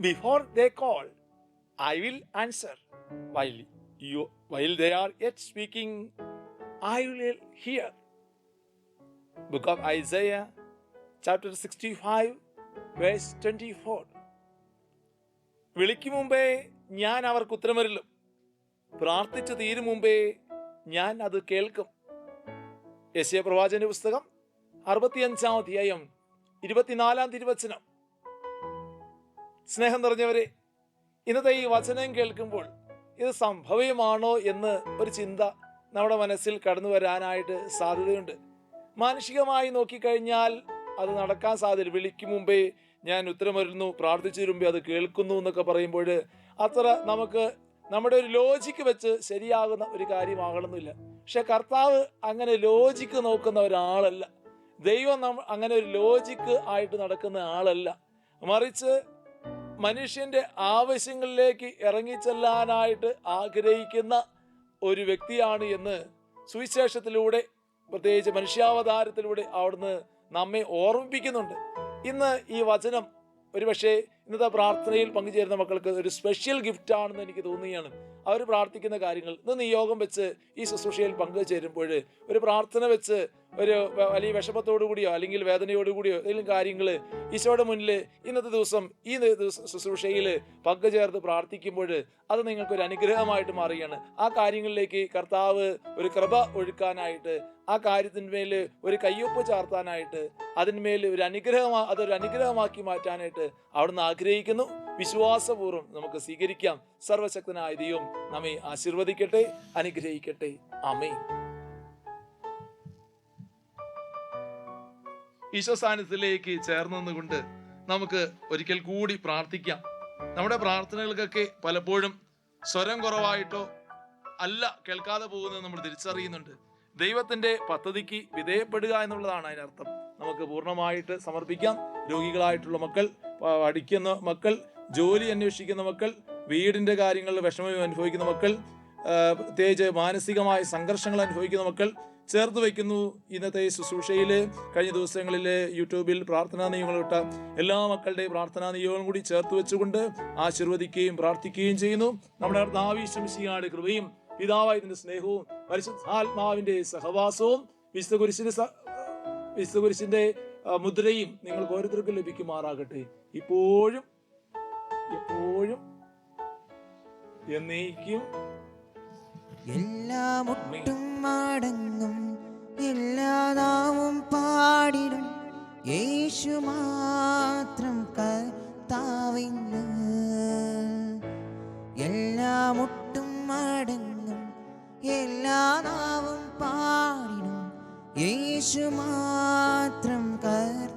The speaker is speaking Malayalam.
Before they call, I will answer. While you while they are yet speaking, I will hear. Book of Isaiah, chapter 65, verse 24. വിളിക്കും മുമ്പേ ഞാൻ അവർക്ക് ഉത്തരമരുളും പ്രാർത്ഥിച്ചു തീരും മുമ്പേ ഞാൻ അത് കേൾക്കും യശയ പ്രവാചന്റെ പുസ്തകം അറുപത്തിയഞ്ചാം അധ്യായം ഇരുപത്തിനാലാം തിരുവചനം. സ്നേഹം നിറഞ്ഞവരെ ഇന്നത്തെ ഈ വചനം കേൾക്കുമ്പോൾ ഇത് സംഭവ്യമാണോ എന്ന് ഒരു ചിന്ത നമ്മുടെ മനസ്സിൽ കടന്നു വരാനായിട്ട് സാധ്യതയുണ്ട്. മാനുഷികമായി നോക്കിക്കഴിഞ്ഞാൽ അത് നടക്കാൻ സാധ്യത വിളിക്കും മുമ്പേ ഞാൻ ഉത്തരമരുന്നു പ്രാർത്ഥിച്ചു മുമ്പേ അത് കേൾക്കുന്നു എന്നൊക്കെ പറയുമ്പോൾ അത്ര നമുക്ക് നമ്മുടെ ഒരു ലോജിക്ക് വെച്ച് ശരിയാകുന്ന ഒരു കാര്യമാകണമെന്നില്ല. പക്ഷെ കർത്താവ് അങ്ങനെ ലോജിക്ക് നോക്കുന്ന ഒരാളല്ല. ദൈവം നമ്മ അങ്ങനെ ഒരു ലോജിക്ക് ആയിട്ട് നടക്കുന്ന ആളല്ല. മറിച്ച് മനുഷ്യന്റെ ആവശ്യങ്ങളിലേക്ക് ഇറങ്ങിച്ചെല്ലാനായിട്ട് ആഗ്രഹിക്കുന്ന ഒരു വ്യക്തിയാണ് എന്ന് സുവിശേഷത്തിലൂടെ പ്രത്യേകിച്ച് മനുഷ്യാവതാരത്തിലൂടെ അവിടുന്ന് നമ്മെ ഓർമ്മിപ്പിക്കുന്നുണ്ട്. ഇന്ന് ഈ വചനം ഒരുപക്ഷെ ഇന്നത്തെ പ്രാർത്ഥനയിൽ പങ്കുചേരുന്ന മക്കൾക്ക് ഒരു സ്പെഷ്യൽ ഗിഫ്റ്റ് ആണെന്ന് എനിക്ക് തോന്നുകയാണ്. അവർ പ്രാർത്ഥിക്കുന്ന കാര്യങ്ങൾ. ഇന്ന് നിയോഗം വെച്ച് ഈ ശുശ്രൂഷയിൽ പങ്കുചേരുമ്പോൾ ഒരു പ്രാർത്ഥന വെച്ച് ഒരു വലിയ വിഷമത്തോടു കൂടിയോ അല്ലെങ്കിൽ വേദനയോടുകൂടിയോ ഏതെങ്കിലും കാര്യങ്ങൾ ഈശോയുടെ മുന്നിൽ ഇന്നത്തെ ദിവസം ഈ ശുശ്രൂഷയിൽ പങ്കുചേർത്ത് പ്രാർത്ഥിക്കുമ്പോൾ അത് നിങ്ങൾക്കൊരു അനുഗ്രഹമായിട്ട് മാറുകയാണ്. ആ കാര്യങ്ങളിലേക്ക് കർത്താവ് ഒരു കൃപ ഒഴുക്കാനായിട്ട് ആ കാര്യത്തിന്മേൽ ഒരു കയ്യൊപ്പ് ചാർത്താനായിട്ട് അതിന്മേൽ ഒരു അനുഗ്രഹമാ അതൊരു അനുഗ്രഹമാക്കി മാറ്റാനായിട്ട് അവിടുന്ന് ആഗ്രഹിക്കുന്നു. വിശ്വാസപൂർവം നമുക്ക് സ്വീകരിക്കാം. സർവശക്തനായ ദൈവം നമ്മെ ആശീർവദിക്കട്ടെ അനുഗ്രഹിക്കട്ടെ. അമേ ഈശോ സാന്നിധ്യത്തിലേക്ക് ചേർന്ന് നിന്നുകൊണ്ട് നമുക്ക് ഒരിക്കൽ കൂടി പ്രാർത്ഥിക്കാം. നമ്മുടെ പ്രാർത്ഥനകൾക്കൊക്കെ പലപ്പോഴും സ്വരം കുറവായിട്ടോ അല്ല കേൾക്കാതെ പോകുന്നത് നമ്മൾ തിരിച്ചറിയുന്നുണ്ട്. ദൈവത്തിന്റെ പദ്ധതിക്ക് വിധേയപ്പെടുക എന്നുള്ളതാണ് അതിനർത്ഥം. നമുക്ക് പൂർണമായിട്ട് സമർപ്പിക്കാം. രോഗികളായിട്ടുള്ള മക്കൾ പഠിക്കുന്ന മക്കൾ ജോലി അന്വേഷിക്കുന്ന മക്കൾ വീടിന്റെ കാര്യങ്ങളിൽ വിഷമം അനുഭവിക്കുന്ന മക്കൾ പ്രത്യേകിച്ച് മാനസികമായ സംഘർഷങ്ങൾ അനുഭവിക്കുന്ന മക്കൾ ചേർത്ത് വയ്ക്കുന്നു ഇന്നത്തെ ശുശ്രൂഷയിൽ കഴിഞ്ഞ ദിവസങ്ങളിൽ യൂട്യൂബിൽ പ്രാർത്ഥനാ നിയമങ്ങൾ ഇട്ട എല്ലാ മക്കളുടെയും പ്രാർത്ഥനാ നിയമങ്ങളും കൂടി ചേർത്ത് വെച്ചുകൊണ്ട് ആശീർവദിക്കുകയും പ്രാർത്ഥിക്കുകയും ചെയ്യുന്നു. നമ്മുടെ ആവശ്യമിശിയാണ് കൃപയും പിതാവായതിന്റെ സ്നേഹവും പരിശുദ്ധാത്മാവിന്റെ സഹവാസവും വിശുദ്ധ കുരിശിന്റെ മുദ്രയും നിങ്ങൾക്ക് ഓരോരുത്തർക്കും ലഭിക്കുമാറാകട്ടെ. ഇപ്പോഴും എപ്പോഴും എന്നേക്കും എല്ലാം ഒട്ടും മടങ്ങും എല്ലാ നാവും പാടിടും. യേശു മാത്രം കർത്താവിന്ന്. എല്ലാം ഒട്ടും മടങ്ങും എല്ലാ നാവും പാടിടും. യേശു മാത്രം കർത്താവിന്ന്